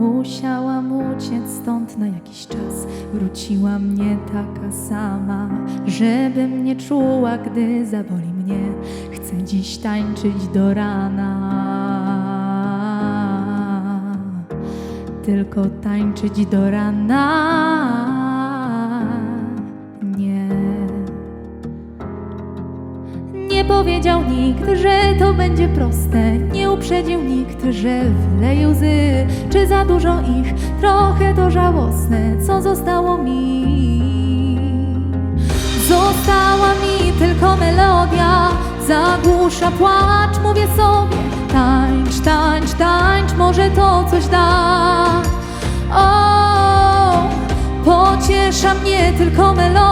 Musiałam uciec stąd na jakiś czas. Wróciła mnie taka sama, żebym nie czuła, gdy zaboli mnie. Chcę dziś tańczyć do rana. Tylko tańczyć do rana. Nie. Nie powiedział nikt, że to będzie proste. Nie nikt, że wyleje łzy. Czy za dużo ich, trochę to żałosne, co zostało mi. Została mi tylko melodia, zagłusza płacz, mówię sobie. Tańcz, tańcz, tańcz, może to coś da. O, pociesza mnie tylko melodia,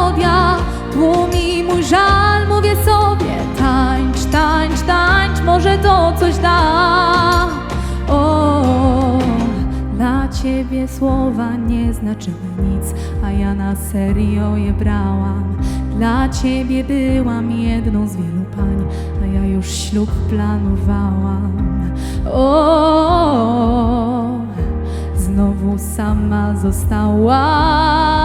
może to coś da. O, dla ciebie słowa nie znaczyły nic, a ja na serio je brałam. Dla ciebie byłam jedną z wielu pań, a ja już ślub planowałam. O, znowu sama zostałam.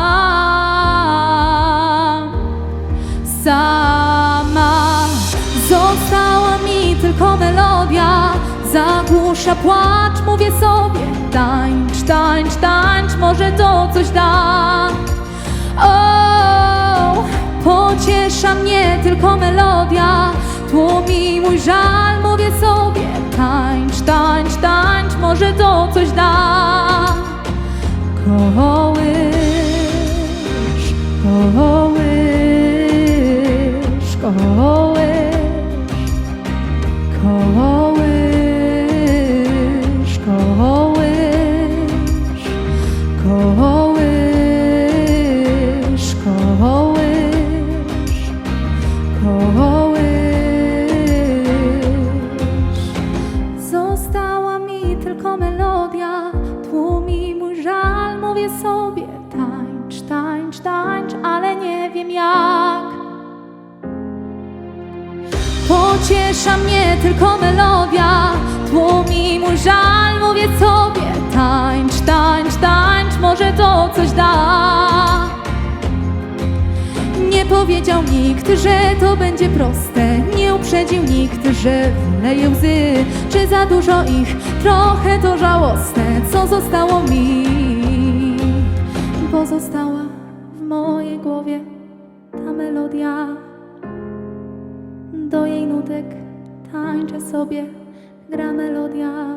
Została mi tylko melodia, zagłusza płacz, mówię sobie. Tańcz, tańcz, tańcz, może to coś da. O, pociesza mnie tylko melodia, tłumi mój żal, mówię sobie. Tańcz, tańcz, tańcz, może to coś da. Kołysz, Została mi tylko melodia, tłumi mój żal, mówię sobie tańcz, tańcz, tańcz, Pociesza mnie tylko melodia, tłumi mój żal, mówię sobie tańcz, tańcz, tańcz, może to coś da. Nie powiedział nikt, że to będzie proste. Nie uprzedził nikt, że wyleje łzy. Czy za dużo ich, trochę to żałosne, co zostało mi. Pozostała w mojej głowie ta melodia. Do jej nutek tańczę sobie, gra melodia.